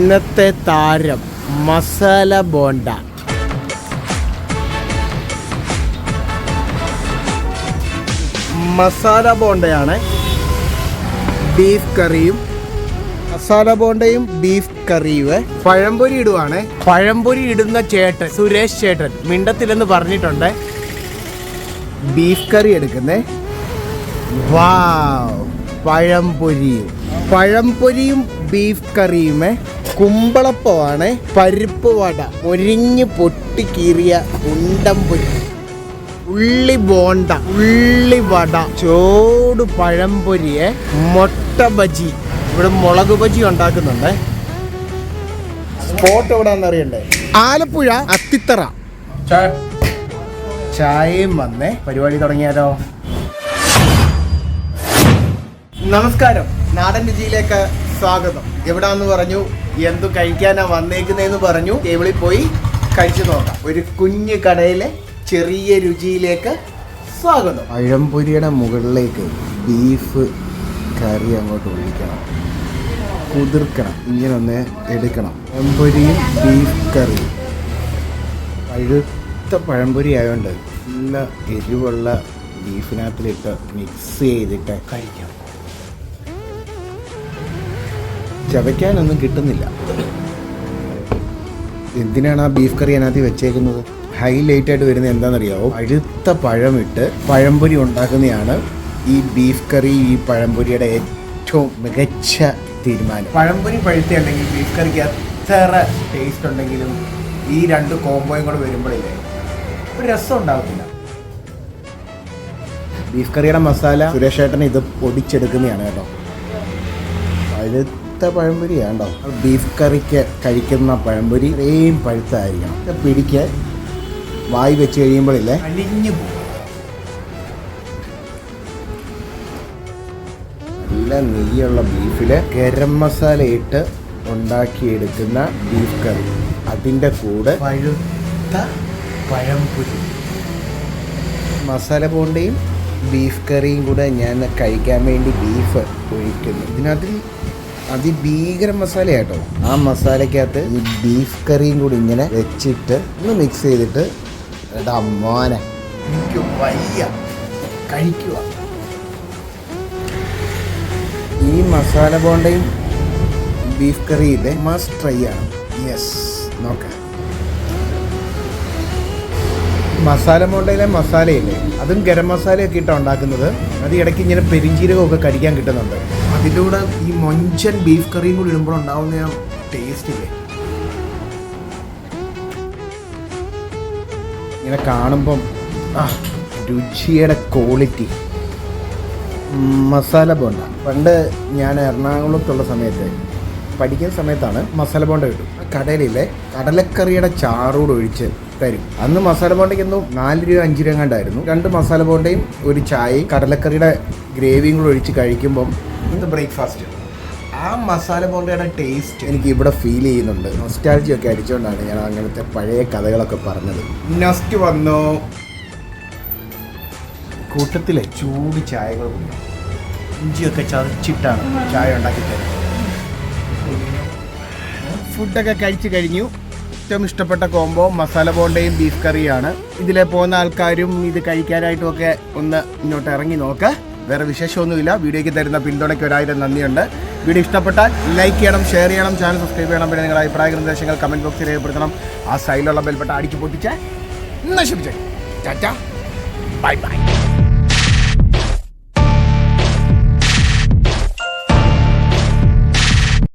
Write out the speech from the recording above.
ഇന്നത്തെ താരം മസാല ബോണ്ട. മസാല ബോണ്ടയാണ് ബീഫ് കറിയും മസാല ബോണ്ടയും ബീഫ് കറിയും പഴംപൊരി ഇടുവാണ്. പഴംപൊരി ഇടുന്ന ചേട്ടൻ സുരേഷ് ചേട്ടൻ മിണ്ടത്തിലെന്ന് പറഞ്ഞിട്ടുണ്ട്. ബീഫ് കറി എടുക്കുന്നേ. വാ പഴംപൊരിയും. പഴംപൊരിയും ബീഫ് കറിയുമേ കുമ്പളപ്പമാണ് പരിപ്പ് വട. ഒരിഞ്ഞ് പൊട്ടിക്കീറിയ ഉണ്ടംപൊരി ഉള്ളി ബോണ്ട ഉള്ളി വട ചോട് പഴംപൊരിയെ മുട്ട ബജി. ഇവിടെ മുളക് ബജി ഉണ്ടാക്കുന്നുണ്ട്. സ്പോട്ട് എവിടെയാണെന്ന് അറിയണ്ടേ? ആലപ്പുഴ അത്തിത്തറ. ചായയും വന്നേ. പരിപാടി തുടങ്ങിയാലോ? നമസ്കാരം. നാടൻ രുചിയിലേക്ക് സ്വാഗതം. എവിടാന്ന് പറഞ്ഞു? എന്തു കഴിക്കാനാ വന്നേക്കുന്നതെന്ന് പറഞ്ഞു. ടേബിളിൽ പോയി കഴിച്ചു നോക്കാം. ഒരു കുഞ്ഞു കടയിലെ ചെറിയ രുചിയിലേക്ക് സ്വാഗതം. പഴംപൊരിയുടെ മുകളിലേക്ക് ബീഫ് കറി അങ്ങോട്ട് ഒഴിക്കണം. കുതിർക്കണം. ഇങ്ങനെ ഒന്ന് എടുക്കണം. പഴംപൊരിയും ബീഫ് കറിയും പഴുത്ത പഴംപൊരി ആയതുകൊണ്ട് നല്ല എരിവുള്ള ബീഫിനകത്തിലിട്ട് മിക്സ് ചെയ്തിട്ട് കഴിക്കാം. ചവയ്ക്കാനൊന്നും കിട്ടുന്നില്ല. എന്തിനാണ് ആ ബീഫ് കറി അതിനകത്ത് വെച്ചേക്കുന്നത്? ഹൈലൈറ്റ് ആയിട്ട് വരുന്നത് എന്താണെന്നറിയാവോ? അഴുത്ത പഴമിട്ട് പഴംപൊരി ഉണ്ടാക്കുന്നതാണ് ഈ ബീഫ് കറി ഈ പഴംപൊരിയുടെ ഏറ്റവും മികച്ച തീരുമാനം. പഴംപൊരി പഴുത്തി അല്ലെങ്കിൽ ബീഫ് കറിക്ക് എത്ര ടേസ്റ്റ് ഉണ്ടെങ്കിലും ഈ രണ്ട് കോംബോയും കൂടെ വരുമ്പോഴില്ലേ ഒരു രസം ഉണ്ടാകത്തില്ല ബീഫ് കറിയുടെ മസാല സുരേഷ് ഏട്ടൻ ഇത് പൊടിച്ചെടുക്കുന്നതാണ് കേട്ടോ. പഴുത്ത പഴംപൊരിയാണ് കേട്ടോ ബീഫ് കറിക്ക് കഴിക്കുന്ന പഴംപൊരി ഇത്രയും പഴുത്തായിരിക്കണം. ഇത് പിടിക്ക്. വായി വെച്ച് കഴിയുമ്പോഴില്ലേ? അലിഞ്ഞു നല്ല നെയ്യുള്ള ബീഫിൽ ഗരം മസാല ഇട്ട് ഉണ്ടാക്കിയെടുക്കുന്ന ബീഫ് കറി അതിന്റെ കൂടെ പഴുത്ത പഴംപൊരി. മസാല പോണ്ടയും ബീഫ് കറിയും കൂടെ ഞാൻ കഴിക്കാൻ വേണ്ടി ബീഫ് ഒഴിക്കുന്നു ഇതിനകത്ത് അതിഭീകര മസാല കേട്ടോ ആ മസാലക്കകത്ത് ഈ ബീഫ് കറിയും കൂടി ഇങ്ങനെ വെച്ചിട്ട് ഒന്ന് മിക്സ് ചെയ്തിട്ട് എടാ മോനെ എനിക്ക് വയ്യ. കഴിക്കുക. ഈ മസാല ബോണ്ടയും ബീഫ് കറിയിലെ മസ്റ്റ് ട്രൈ ആണ്. യെസ് നോക്കാം മസാല ബോണ്ടയിലെ മസാലയില്ലേ? അതും ഗരം മസാലയൊക്കെ ഇട്ടാണ് ഉണ്ടാക്കുന്നത്. അത് ഇടയ്ക്ക് ഇങ്ങനെ പെരിഞ്ചീരകമൊക്കെ കടിക്കാൻ കിട്ടുന്നുണ്ട്. അതിന്റെ കൂടെ ഈ മൊഞ്ചൻ ബീഫ് കറിയും കൂടി ഇടുമ്പോൾ ഉണ്ടാവുന്ന ടേസ്റ്റ് ഇല്ലേ? ഇങ്ങനെ കാണുമ്പം ആ രുചിയുടെ ക്വാളിറ്റി മസാല ബോണ്ട. പണ്ട് ഞാൻ എറണാകുളത്തുള്ള സമയത്ത് പഠിക്കുന്ന സമയത്താണ് മസാല ബോണ്ട കിട്ടും. കടലിലെ കടലക്കറിയുടെ ചാറോട് ഒഴിച്ച് തരും. അന്ന് മസാല ബോണ്ടയ്ക്കൊന്നും നാല് രൂപ അഞ്ച് രൂപ കണ്ടായിരുന്നു രണ്ട് മസാല ബോണ്ടയും ഒരു ചായയും കടലക്കറിയുടെ ഗ്രേവിയും കൂടെ ഒഴിച്ച് കഴിക്കുമ്പം ഇന്ന് ബ്രേക്ക്ഫാസ്റ്റ്? ആ മസാല ബോണ്ടയുടെ ടേസ്റ്റ് എനിക്ക് ഇവിടെ ഫീൽ ചെയ്യുന്നുണ്ട്. നൊസ്റ്റാൾജി ഒക്കെ അടിച്ചുകൊണ്ടാണ് ഞാൻ അങ്ങനത്തെ പഴയ കഥകളൊക്കെ പറഞ്ഞത്. നെക്സ്റ്റ് വന്നു. കൂട്ടത്തിലെ ചൂട് ചായകൾ ഇഞ്ചിയൊക്കെ ചതച്ചിട്ടാണ് ചായ ഉണ്ടാക്കി തരുന്നത്. ഫുഡൊക്കെ കഴിച്ചു കഴിഞ്ഞു. ഏറ്റവും ഇഷ്ടപ്പെട്ട കോംബോ മസാല ബോണ്ടയും ബീഫ് കറിയാണ് ഇതിലെ പോകുന്ന ആൾക്കാരും ഇത് കഴിക്കാനായിട്ടും ഒക്കെ ഒന്ന് ഇങ്ങോട്ട് ഇറങ്ങി നോക്കുക വേറെ വിശേഷമൊന്നുമില്ല. വീഡിയോയ്ക്ക് തരുന്ന പിന്തുണയ്ക്ക് ഒരായിരം നന്ദിയുണ്ട്. വീഡിയോ ഇഷ്ടപ്പെട്ടാൽ ലൈക്ക് ചെയ്യണം ഷെയർ ചെയ്യണം ചാനൽ സബ്സ്ക്രൈബ് ചെയ്യണം. പിന്നെ നിങ്ങളുടെ അഭിപ്രായ നിർദ്ദേശങ്ങൾ കമന്റ് ബോക്സിൽ രേഖപ്പെടുത്തണം. ആ സൈഡിലുള്ള ബെൽപ്പെട്ട അടിച്ചു പൊട്ടിച്ച് നശിപ്പിച്ചേ. ചാറ്റ ബൈ ബൈ.